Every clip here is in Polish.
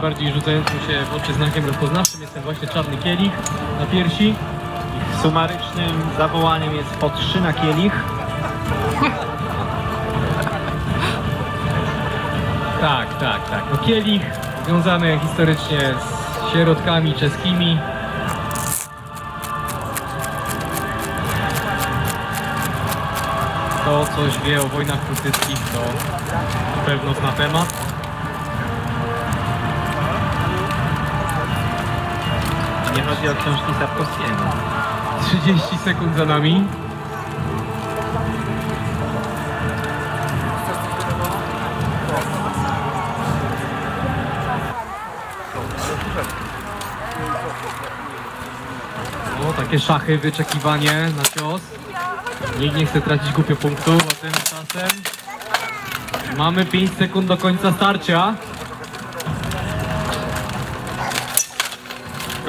najbardziej rzucającym się w oczy znakiem rozpoznawczym jest ten właśnie czarny kielich na piersi. Sumarycznym zawołaniem jest po trzy na kielich. Tak, tak, tak. No kielich związany historycznie z sierotkami czeskimi. Kto coś wie o wojnach prusyckich, to na pewno zna temat. Nie chodzi o książki Sapkowskiego. 30 sekund za nami. O, takie szachy, wyczekiwanie na cios. Nikt nie chce tracić głupio punktów, a tymczasem mamy 5 sekund do końca starcia.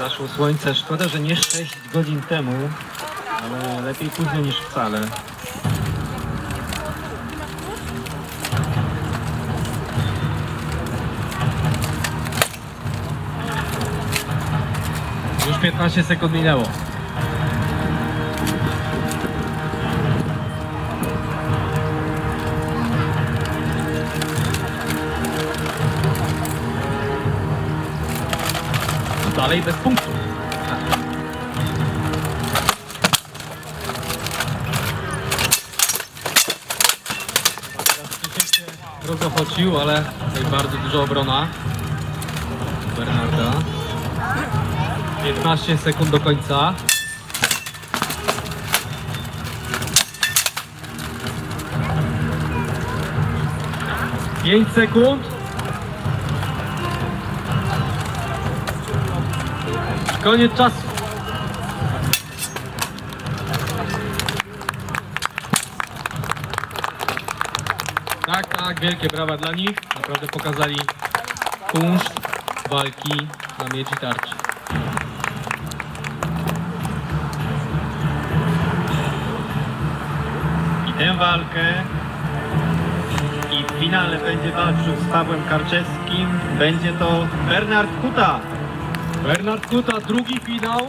Zaszło słońce. Szkoda, że nie 6 godzin temu, ale lepiej późno niż wcale. Już 15 sekund minęło. Dalej bez punktu. Rozochocił, ale tutaj bardzo duża obrona Bernarda. 15 sekund do końca. Pięć sekund. Koniec czasu. Tak, tak, wielkie brawa dla nich. Naprawdę pokazali kunszt walki na miedzi tarczy. I tę walkę i w finale będzie walczył z Pawłem Karczewskim. Będzie to Bernard Kuta. Bernard Kuta, drugi finał